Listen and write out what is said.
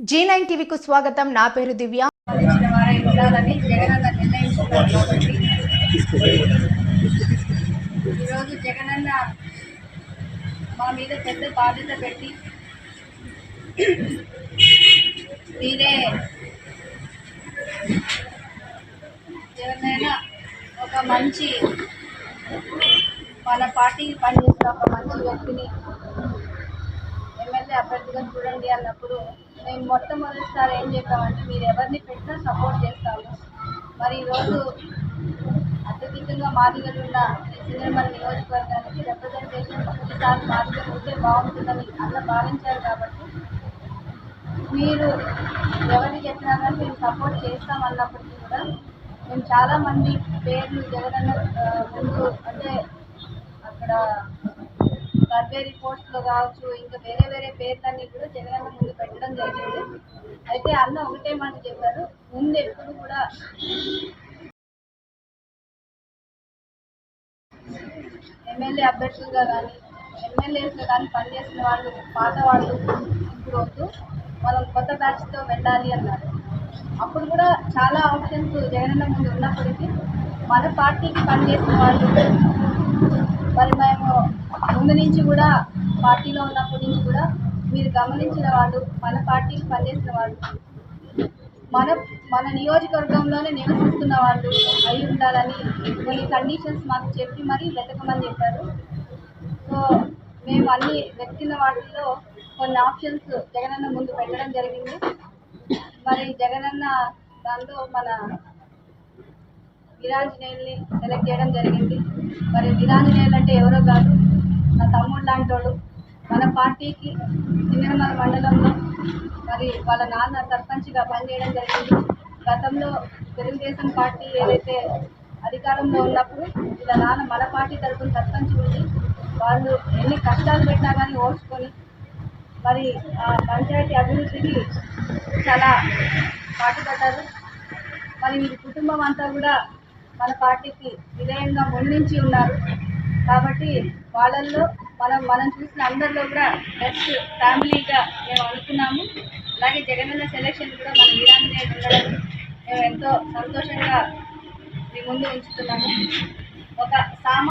G nine టీవీకు స్వాగతం. నా పేరు దివ్య. జగనన్న ఈరోజు జగనన్న మా మీద పెద్ద బాధ్యత పెట్టి మీరే ఎవరినైనా ఒక మంచి మన పార్టీకి పనిచేసిన ఒక మంచి వ్యక్తిని ఎమ్మెల్యే అభ్యర్థిగా చూడండి అన్నప్పుడు మేము మొట్టమొదటిసారి ఏం చెప్పామంటే మీరు ఎవరిని పెట్టినా సపోర్ట్ చేస్తాము మరి ఈరోజు అత్యధికంగా మాదిగలు ఉన్న ఈ సినిమా నియోజకవర్గానికి రిప్రజెంటేషన్ ఒకసారి మాదిగలు ఉంటే బాగుంటుందని అలా భావించారు కాబట్టి మీరు ఎవరికి చెప్పినా కానీ మేము సపోర్ట్ చేస్తాం అన్నప్పటికీ కూడా మేము చాలామంది పేర్లు జగనన్న ముందు అంటే అక్కడ సర్వే రిపోర్ట్స్లో కావచ్చు ఇంకా వేరే వేరే పేర్లన్నీ కూడా జగనన్న ముందు పెట్టడం జరిగింది. అయితే అన్న ఒకటే మాట చెప్పారు ముందు ఎప్పుడు కూడా ఎమ్మెల్యే అభ్యర్థులుగా కానీ ఎమ్మెల్యేస్గా కానీ పనిచేసిన వాళ్ళు పాత వాళ్ళు ఇప్పుడు వద్దు. మనం కొత్త బ్యాచ్తో వెళ్ళాలి అన్నారు. అప్పుడు కూడా చాలా ఆప్షన్స్ జగనన్న ముందు ఉన్నప్పటికీ మన పార్టీకి పనిచేసిన వాళ్ళు మరి మేము ముందు నుంచి కూడా పార్టీలో ఉన్నప్పటి నుంచి కూడా మీరు గమనించిన వాళ్ళు మన పార్టీకి పనిచేసిన వాళ్ళు మన మన నియోజకవర్గంలోనే నివసిస్తున్న వాళ్ళు అయి ఉండాలని కొన్ని కండిషన్స్ మాకు చెప్పి మరీ వెతకమని చెప్పారు. సో మేము అన్ని వెతికిన వాటిల్లో కొన్ని ఆప్షన్స్ జగనన్న ముందు పెట్టడం జరిగింది. మరి జగనన్న దాంట్లో మన వీరాంజనేయుల్ని సెలెక్ట్ చేయడం జరిగింది. మరి వీరాంజనేయులు అంటే ఎవరో కాదు. తమ్ముడు లాంటి వాళ్ళు మన పార్టీకి చిన్నమల మండలంలో మరి వాళ్ళ నాన్న సర్పంచ్గా పనిచేయడం జరిగింది. గతంలో తెలుగుదేశం పార్టీ ఏదైతే అధికారంలో ఉన్నప్పుడు ఇలా నాన్న మన పార్టీ తరఫున సర్పంచ్ ఉండి వాళ్ళు ఎన్ని కష్టాలు పెట్టినా కానీ ఓడ్చుకొని మరి ఆ పంచాయతీ అభివృద్ధికి చాలా పాటుపడ్డారు. మరి వీరి కుటుంబం అంతా కూడా మన పార్టీకి విధేయంగా ముందుంచి ఉన్నారు. కాబట్టి వాళ్ళల్లో మనం మనం చూసిన అందరిలో కూడా బెస్ట్ ఫ్యామిలీగా మేము అనుకున్నాము. అలాగే జగనన్న సెలెక్షన్ కూడా మన వీరాంజనేయుడు ఉండడం మేము ఎంతో సంతోషంగా మీ ముందు ఉంచుతున్నాము. ఒక సామా